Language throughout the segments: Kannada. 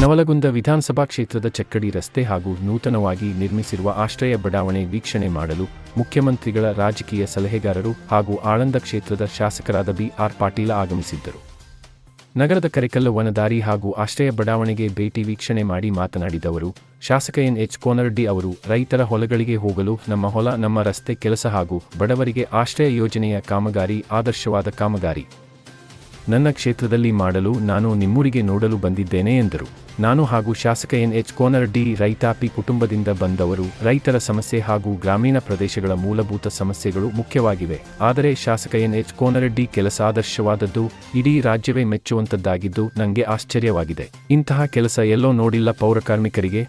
ನವಲಗುಂದ ವಿಧಾನಸಭಾ ಕ್ಷೇತ್ರದ ಚಕ್ಕಡಿ ರಸ್ತೆ ಹಾಗೂ ನೂತನವಾಗಿ ನಿರ್ಮಿಸಿರುವ ಆಶ್ರಯ ಬಡಾವಣೆ ವೀಕ್ಷಣೆ ಮಾಡಲು ಮುಖ್ಯಮಂತ್ರಿಗಳ ರಾಜಕೀಯ ಸಲಹೆಗಾರರು ಹಾಗೂ ಆಳಂದ ಕ್ಷೇತ್ರದ ಶಾಸಕರಾದ ಬಿ ಆರ್ ಪಾಟೀಲ ಆಗಮಿಸಿದ್ದರು. ನಗರದ ಕರೆಕಲ್ಲ ವನದಾರಿ ಹಾಗೂ ಆಶ್ರಯ ಬಡಾವಣೆಗೆ ಭೇಟಿ ವೀಕ್ಷಣೆ ಮಾಡಿ ಮಾತನಾಡಿದವರು ಶಾಸಕ ಎನ್. ಎಚ್. ಕೋನರಡ್ಡಿ ಅವರು, ರೈತರ ಹೊಲಗಳಿಗೆ ಹೋಗಲು ನಮ್ಮ ಹೊಲ, ನಮ್ಮ ರಸ್ತೆ, ಕೆಲಸ ಹಾಗೂ ಬಡವರಿಗೆ ಆಶ್ರಯ ಯೋಜನೆಯ ಕಾಮಗಾರಿ, ಆದರ್ಶವಾದ ಕಾಮಗಾರಿ. ನನ್ನ ಕ್ಷೇತ್ರದಲ್ಲಿ ಮಾಡಲು ನಾನು ನಿಮ್ಮೂರಿಗೆ ನೋಡಲು ಬಂದಿದ್ದೇನೆ ಎಂದರು. ನಾನು ಹಾಗೂ ಶಾಸಕ ಎನ್. ಎಚ್. ಕೋನರ್ ಡಿ. ರೈತಾಪಿ ಕುಟುಂಬದಿಂದ ಬಂದವರು, ರೈತರ ಸಮಸ್ಯೆ ಹಾಗೂ ಗ್ರಾಮೀಣ ಪ್ರದೇಶಗಳ ಮೂಲಭೂತ ಸಮಸ್ಯೆಗಳು ಮುಖ್ಯವಾಗಿವೆ. ಆದರೆ ಶಾಸಕ ಎನ್. ಎಚ್. ಕೋನರಡ್ಡಿ ಕೆಲಸ ಆದರ್ಶವಾದದ್ದು, ಇಡೀ ರಾಜ್ಯವೇ ಮೆಚ್ಚುವಂತದ್ದಾಗಿದ್ದು ನನಗೆ ಆಶ್ಚರ್ಯವಾಗಿದೆ. ಇಂತಹ ಕೆಲಸ ಎಲ್ಲೋ ನೋಡಿಲ್ಲ ಪೌರಕಾರ್ಮಿಕರಿಗೆ.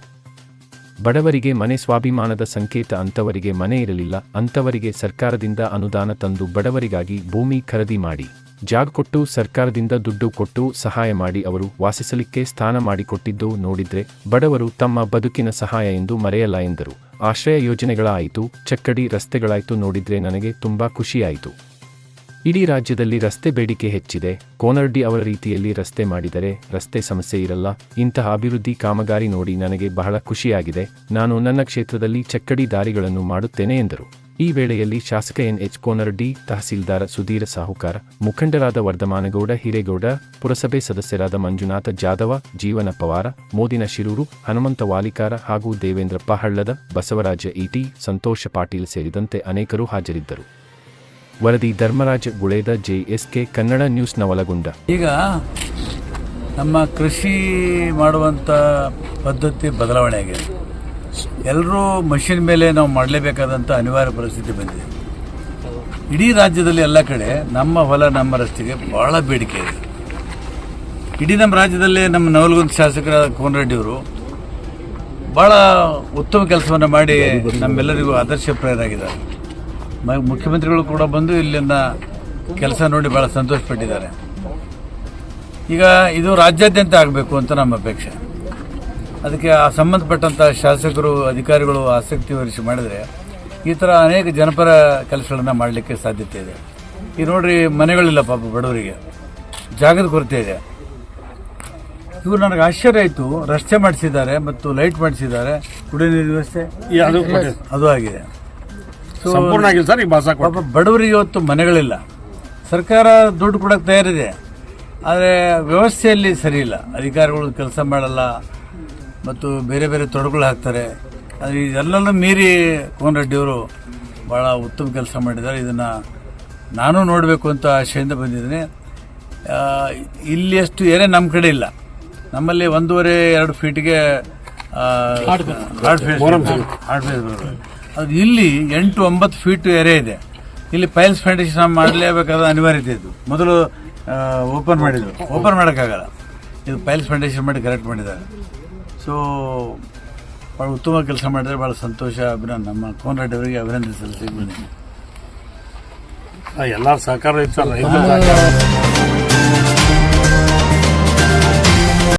ಬಡವರಿಗೆ ಮನೆ ಸ್ವಾಭಿಮಾನದ ಸಂಕೇತ ಅಂತವರಿಗೆ ಮನೆ ಇರಲಿಲ್ಲ, ಅಂತವರಿಗೆ ಸರ್ಕಾರದಿಂದ ಅನುದಾನ ತಂದು ಬಡವರಿಗಾಗಿ ಭೂಮಿ ಖರೀದಿ ಮಾಡಿ. ಜಾಗ ಕೊಟ್ಟು ಸರ್ಕಾರದಿಂದ ದುಡ್ಡು ಕೊಟ್ಟು ಸಹಾಯ ಮಾಡಿ ಅವರು ವಾಸಿಸಲಿಕ್ಕೆ ಸ್ಥಾನ ಮಾಡಿಕೊಟ್ಟಿದ್ದು ನೋಡಿದ್ರೆ ಬಡವರು ತಮ್ಮ ಬದುಕಿನ ಸಹಾಯ ಎಂದು ಮರೆಯಲ್ಲ ಎಂದರು. ಆಶ್ರಯ ಯೋಜನೆಗಳಾಯಿತು, ಚಕ್ಕಡಿ ರಸ್ತೆಗಳಾಯಿತು ನೋಡಿದ್ರೆ ನನಗೆ ತುಂಬಾ ಖುಷಿಯಾಯಿತು. ಇಡೀ ರಾಜ್ಯದಲ್ಲಿ ರಸ್ತೆ ಬೇಡಿಕೆ ಹೆಚ್ಚಿದೆ. ಕೋನರ್ಡಿ ಅವರ ರೀತಿಯಲ್ಲಿ ರಸ್ತೆ ಮಾಡಿದರೆ ರಸ್ತೆ ಸಮಸ್ಯೆ ಇರಲ್ಲ. ಇಂತಹ ಅಭಿವೃದ್ಧಿ ಕಾಮಗಾರಿ ನೋಡಿ ನನಗೆ ಬಹಳ ಖುಷಿಯಾಗಿದೆ. ನಾನು ನನ್ನ ಕ್ಷೇತ್ರದಲ್ಲಿ ಚಕ್ಕಡಿ ದಾರಿಗಳನ್ನು ಮಾಡುತ್ತೇನೆ ಎಂದರು. ಈ ವೇಳೆಯಲ್ಲಿ ಶಾಸಕ ಎನ್ ಎಚ್ ಕೋನರಡ್ಡಿ ತಹಸೀಲ್ದಾರ್ ಸುಧೀರ ಸಾಹುಕಾರ, ಮುಖಂಡರಾದ ವರ್ಧಮಾನಗೌಡ, ಹಿರೇಗೌಡ, ಪುರಸಭೆ ಸದಸ್ಯರಾದ ಮಂಜುನಾಥ ಜಾಧವ, ಜೀವನ ಪವಾರ, ಮೋದಿನ ಶಿರೂರು, ಹನುಮಂತ ವಾಲಿಕಾರ ಹಾಗೂ ದೇವೇಂದ್ರಪ್ಪ ಹಳ್ಳದ ಬಸವರಾಜ ಈಟಿ, ಸಂತೋಷ ಪಾಟೀಲ್ ಸೇರಿದಂತೆ ಅನೇಕರು ಹಾಜರಿದ್ದರು. ವರದಿ ಧರ್ಮರಾಜ ಗುಳೇದ, ಜೆಎಸ್ಕೆ ಕನ್ನಡ ನ್ಯೂಸ್ ಒಳಗೊಂಡ ಈಗ ನಮ್ಮ ಕೃಷಿ ಮಾಡುವಂಥ ಪದ್ಧತಿ ಬದಲಾವಣೆ ಆಗಿದೆ. ಎಲ್ಲರೂ ಮಷಿನ್ ಮೇಲೆ ನಾವು ಮಾಡಲೇಬೇಕಾದಂಥ ಅನಿವಾರ್ಯ ಪರಿಸ್ಥಿತಿ ಬಂದಿದೆ. ಇಡೀ ರಾಜ್ಯದಲ್ಲಿ ಎಲ್ಲ ಕಡೆ ನಮ್ಮ ಹೊಲ, ನಮ್ಮ ರಸ್ತೆಗೆ ಬಹಳ ಬೇಡಿಕೆ ಇದೆ. ಇಡೀ ನಮ್ಮ ರಾಜ್ಯದಲ್ಲೇ ನಮ್ಮ ನವಲಗುಂದ ಶಾಸಕರ ಕೋನರೆಡ್ಡಿಯವರು ಭಾಳ ಉತ್ತಮ ಕೆಲಸವನ್ನು ಮಾಡಿ ನಮ್ಮೆಲ್ಲರಿಗೂ ಆದರ್ಶಪ್ರಾಯರಾಗಿದ್ದಾರೆ ಮುಖ್ಯಮಂತ್ರಿಗಳು ಕೂಡ ಬಂದು ಇಲ್ಲಿನ ಕೆಲಸ ನೋಡಿ ಭಾಳ ಸಂತೋಷಪಟ್ಟಿದ್ದಾರೆ. ಈಗ ಇದು ರಾಜ್ಯಾದ್ಯಂತ ಆಗಬೇಕು ಅಂತ ನಮ್ಮ ಅಪೇಕ್ಷೆ. ಅದಕ್ಕೆ ಆ ಸಂಬಂಧಪಟ್ಟಂಥ ಶಾಸಕರು ಅಧಿಕಾರಿಗಳು ಆಸಕ್ತಿ ವಹಿಸಿ ಮಾಡಿದರೆ ಈ ಥರ ಅನೇಕ ಜನಪರ ಕೆಲಸಗಳನ್ನು ಮಾಡಲಿಕ್ಕೆ ಸಾಧ್ಯತೆ ಇದೆ. ಈ ನೋಡ್ರಿ ಮನೆಗಳಿಲ್ಲ ಪಾಪ ಬಡವರಿಗೆ. ಜಾಗದ ಕೊರತೆ ಇದೆ. ಇವರು ನನಗೆ ಆಶ್ಚರ್ಯ ಆಯಿತು. ರಸ್ತೆ ಮಾಡಿಸಿದ್ದಾರೆ ಮತ್ತು ಲೈಟ್ ಮಾಡಿಸಿದ್ದಾರೆ. ಕುಡಿಯೋ ನೀರಿನ ವ್ಯವಸ್ಥೆ? ಅದು ಅದು ಆಗಿದೆ. ಸಂಪೂರ್ಣ ಆಗಿಲ್ಲ ಸರ್ ಈಗ ಬಡವರಿಗೆ ಇವತ್ತು ಮನೆಗಳಿಲ್ಲ. ಸರ್ಕಾರ ದುಡ್ಡು ಕೊಡಕ್ಕೆ ತಯಾರಿದೆ. ಆದರೆ ವ್ಯವಸ್ಥೆಯಲ್ಲಿ ಸರಿ ಇಲ್ಲ. ಅಧಿಕಾರಿಗಳು ಕೆಲಸ ಮಾಡಲ್ಲ. ಮತ್ತು ಬೇರೆ ಬೇರೆ ತೊಡಗುಗಳು ಹಾಕ್ತಾರೆ. ಅದು ಇದೆಲ್ಲನೂ ಮೀರಿ ಕೋನ್ ರೆಡ್ಡಿಯವರು ಭಾಳ ಉತ್ತಮ ಕೆಲಸ ಮಾಡಿದ್ದಾರೆ. ಇದನ್ನು ನಾನು ನೋಡಬೇಕು ಅಂತ ಆಶೆಯಿಂದ ಬಂದಿದ್ದೀನಿ. ಇಲ್ಲಿ ಅಷ್ಟು ಏನೇ ನಮ್ಮ ಕಡೆ ಇಲ್ಲ. ನಮ್ಮಲ್ಲಿ ಒಂದೂವರೆ ಎರಡು ಫೀಟ್ಗೆ ಹಾರ್ಡ್ ಫೇಸ್ ಹಾರ್ಡ್ ಫೇಸ್ ಬರೋದು ಅದು ಇಲ್ಲಿ ಎಂಟು ಒಂಬತ್ತು ಫೀಟ್ ಎರೆ ಇದೆ. ಇಲ್ಲಿ ಪೈಲ್ಸ್ ಫೌಂಡೇಶನ್ ಮಾಡಲೇಬೇಕಾದ ಅನಿವಾರ್ಯತೆ ಇದ್ದು ಮೊದಲು ಓಪನ್ ಮಾಡಿದ್ರು. ಓಪನ್ ಮಾಡೋಕ್ಕಾಗಲ್ಲ. ಇದು ಪೈಲ್ಸ್ ಫೌಂಡೇಶನ್ ಮಾಡಿ ಕರೆಕ್ಟ್ ಮಾಡಿದ್ದಾರೆ. ಸೊ ಭಾಳ ಉತ್ತಮ ಕೆಲಸ ಮಾಡಿದರೆ ಭಾಳ ಸಂತೋಷ ಅಭಿನಂದ ನಮ್ಮ ಕೋನರೆಡ್ಡಿ ಅವರಿಗೆ ಅಭಿನಂದನೆ ಸಲ್ಲಿಸಿ ಎಲ್ಲರ ಸಹಕಾರ ಇತ್ತು